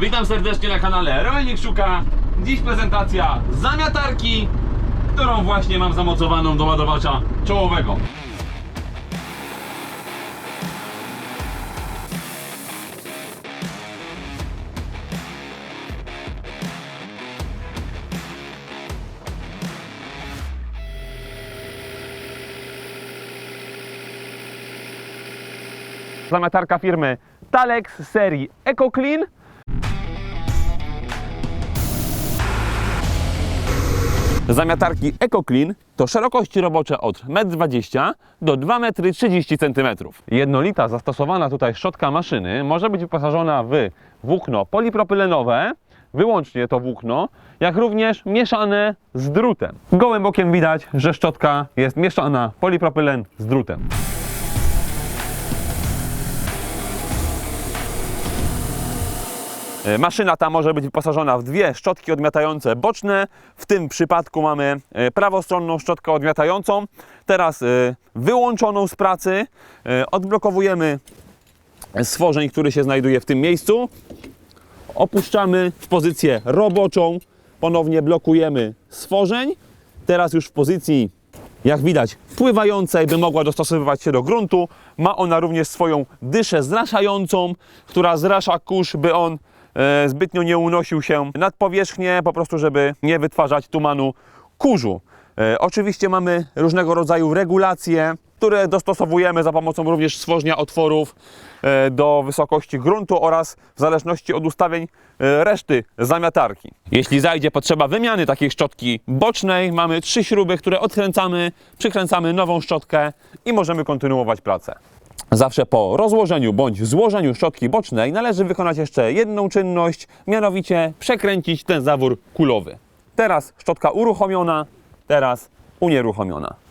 Witam serdecznie na kanale Rolnik Szuka. Dziś prezentacja zamiatarki, którą właśnie mam zamocowaną do ładowacza czołowego. Zamiatarka firmy Talex serii EcoClean. Zamiatarki EcoClean to szerokości robocze od 1,20 m do 2,30 cm. Jednolita zastosowana tutaj szczotka maszyny może być wyposażona w włókno polipropylenowe, wyłącznie to włókno, jak również mieszane z drutem. Gołym okiem widać, że szczotka jest mieszana polipropylen z drutem. Maszyna ta może być wyposażona w dwie szczotki odmiatające boczne. W tym przypadku mamy e, prawostronną szczotkę odmiatającą. Teraz e, wyłączoną z pracy. E, Odblokowujemy stworzeń, który się znajduje w tym miejscu. Opuszczamy w pozycję roboczą. Ponownie blokujemy stworzeń. Teraz już w pozycji jak widać, pływającej, by mogła dostosowywać się do gruntu. Ma ona również swoją dyszę zraszającą, która zrasza kurz, by on e, zbytnio nie unosił się nad powierzchnię, po prostu żeby nie wytwarzać tumanu kurzu. E, oczywiście mamy różnego rodzaju regulacje, które dostosowujemy za pomocą również stworzenia otworów e, do wysokości gruntu oraz w zależności od ustawień e, reszty zamiatarki. Jeśli zajdzie potrzeba wymiany takiej szczotki bocznej, mamy trzy śruby, które odkręcamy, przykręcamy nową szczotkę i możemy kontynuować pracę. Zawsze po rozłożeniu bądź złożeniu szczotki bocznej należy wykonać jeszcze jedną czynność, mianowicie przekręcić ten zawór kulowy. Teraz szczotka uruchomiona, teraz unieruchomiona.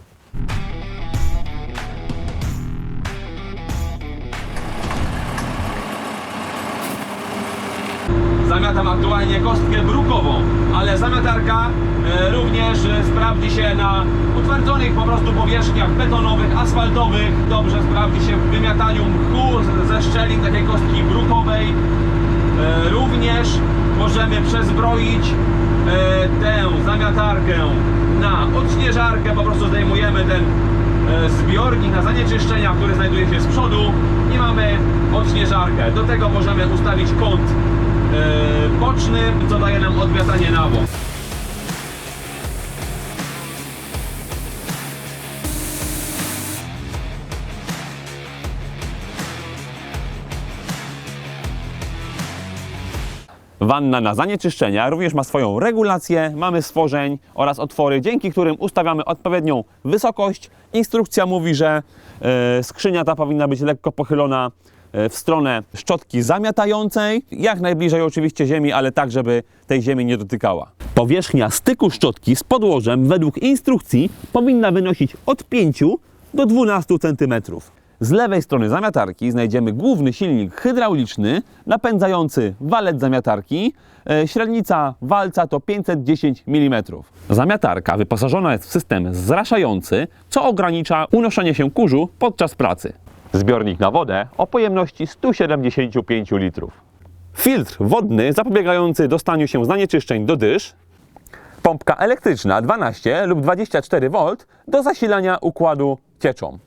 Zamiatam aktualnie kostkę brukową, ale zamiatarka e, również e, sprawdzi się na utwardzonych po prostu powierzchniach betonowych, asfaltowych. Dobrze sprawdzi się w wymiataniu mchu ze szczelin takiej kostki brukowej. E, również możemy przezbroić tę zamiatarkę na odśnieżarkę. Po prostu zdejmujemy ten zbiornik na zanieczyszczenia, który znajduje się z przodu i mamy odśnieżarkę. Do tego możemy ustawić kąt boczny, co daje nam odwiatanie na bok. Wanna na zanieczyszczenia również ma swoją regulację, mamy stworzeń oraz otwory, dzięki którym ustawiamy odpowiednią wysokość. Instrukcja mówi, że e, skrzynia ta powinna być lekko pochylona w stronę szczotki zamiatającej, jak najbliżej oczywiście ziemi, ale tak, żeby tej ziemi nie dotykała. Powierzchnia styku szczotki z podłożem według instrukcji powinna wynosić od 5 do 12 cm. Z lewej strony zamiatarki znajdziemy główny silnik hydrauliczny napędzający walec zamiatarki. E, Średnica walca to 510 mm. Zamiatarka wyposażona jest w system zraszający, co ogranicza unoszenie się kurzu podczas pracy. Zbiornik na wodę o pojemności 175 litrów. Filtr wodny zapobiegający dostaniu się zanieczyszczeń do dysz, pompka elektryczna 12 lub 24 V do zasilania układu cieczą.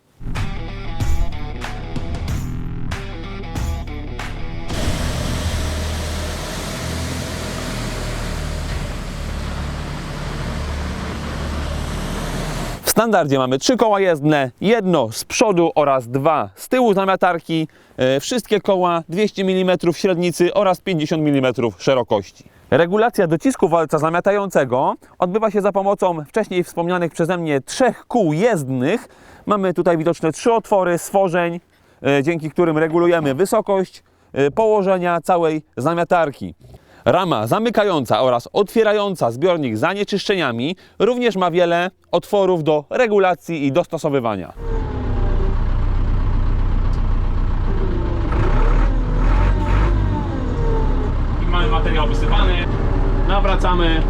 Standardzie mamy trzy koła jezdne, jedno z przodu oraz dwa z tyłu zamiatarki. E, Wszystkie koła 200 mm średnicy oraz 50 mm szerokości. Regulacja docisku walca zamiatającego odbywa się za pomocą wcześniej wspomnianych przeze mnie trzech kół jezdnych. Mamy tutaj widoczne trzy otwory stworzeń, e, dzięki którym regulujemy wysokość e, położenia całej zamiatarki. Rama zamykająca oraz otwierająca zbiornik zanieczyszczeniami również ma wiele otworów do regulacji i dostosowywania. Mamy materiał wysypany, nawracamy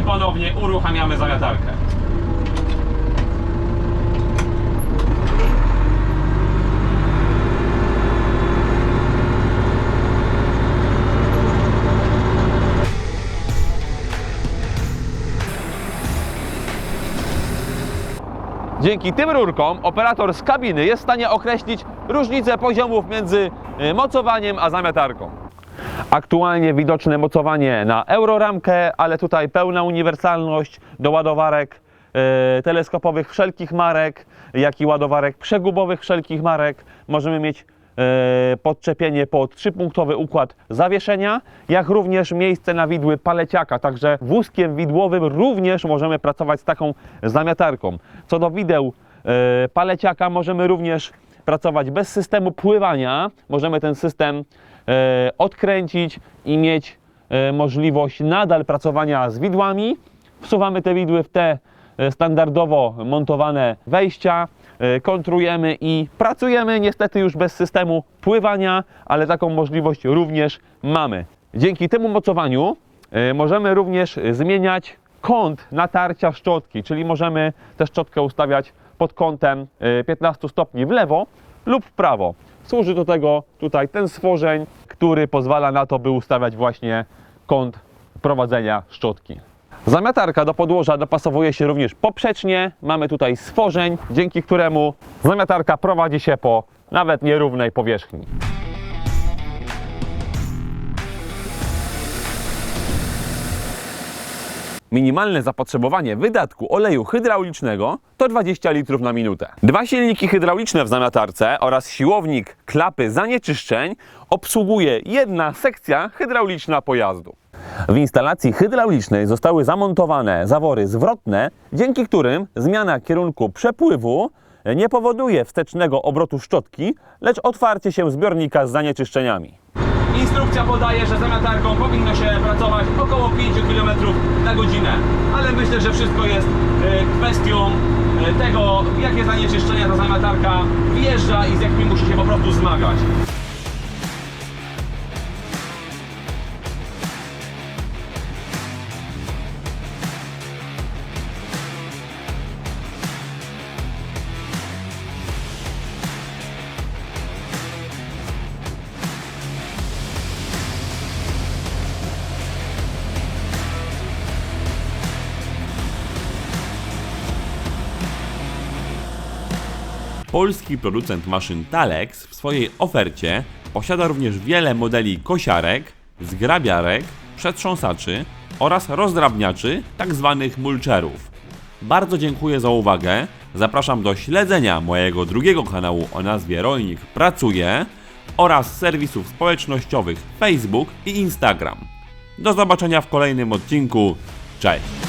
i ponownie uruchamiamy zamiatarkę. Dzięki tym rurkom operator z kabiny jest w stanie określić różnicę poziomów między y, mocowaniem a zamiatarką. Aktualnie widoczne mocowanie na euroramkę, ale tutaj pełna uniwersalność do ładowarek e, teleskopowych wszelkich marek, jak i ładowarek przegubowych wszelkich marek. Możemy mieć e, podczepienie pod trzypunktowy układ zawieszenia, jak również miejsce na widły paleciaka, także wózkiem widłowym również możemy pracować z taką zamiatarką. Co do wideł e, paleciaka możemy również pracować bez systemu pływania. Możemy ten system e, odkręcić i mieć e, możliwość nadal pracowania z widłami. Wsuwamy te widły w te e, standardowo montowane wejścia, e, kontrujemy i pracujemy niestety już bez systemu pływania, ale taką możliwość również mamy. Dzięki temu mocowaniu e, możemy również zmieniać kąt natarcia szczotki, czyli możemy tę szczotkę ustawiać pod kątem e, 15 stopni w lewo lub w prawo. Służy do tego tutaj ten stworzeń, który pozwala na to, by ustawiać właśnie kąt prowadzenia szczotki. Zamiatarka do podłoża dopasowuje się również poprzecznie. Mamy tutaj stworzeń, dzięki któremu zamiatarka prowadzi się po nawet nierównej powierzchni. Minimalne zapotrzebowanie wydatku oleju hydraulicznego to 20 litrów na minutę. Dwa silniki hydrauliczne w zamiatarce oraz siłownik klapy zanieczyszczeń obsługuje jedna sekcja hydrauliczna pojazdu. W instalacji hydraulicznej zostały zamontowane zawory zwrotne, dzięki którym zmiana kierunku przepływu nie powoduje wstecznego obrotu szczotki, lecz otwarcie się zbiornika z zanieczyszczeniami. Instrukcja podaje, że zamiatarką powinno się pracować około 5 km na godzinę, ale myślę, że wszystko jest e, kwestią e, tego, jakie zanieczyszczenia ta zamiatarka wjeżdża i z jakimi musi się po prostu zmagać. Polski producent maszyn Talex w swojej ofercie posiada również wiele modeli kosiarek, zgrabiarek, przetrząsaczy oraz rozdrabniaczy, tzw. mulcherów. Bardzo dziękuję za uwagę. Zapraszam do śledzenia mojego drugiego kanału o nazwie Rolnik Pracuje oraz serwisów społecznościowych Facebook i Instagram. Do zobaczenia w kolejnym odcinku. Cześć!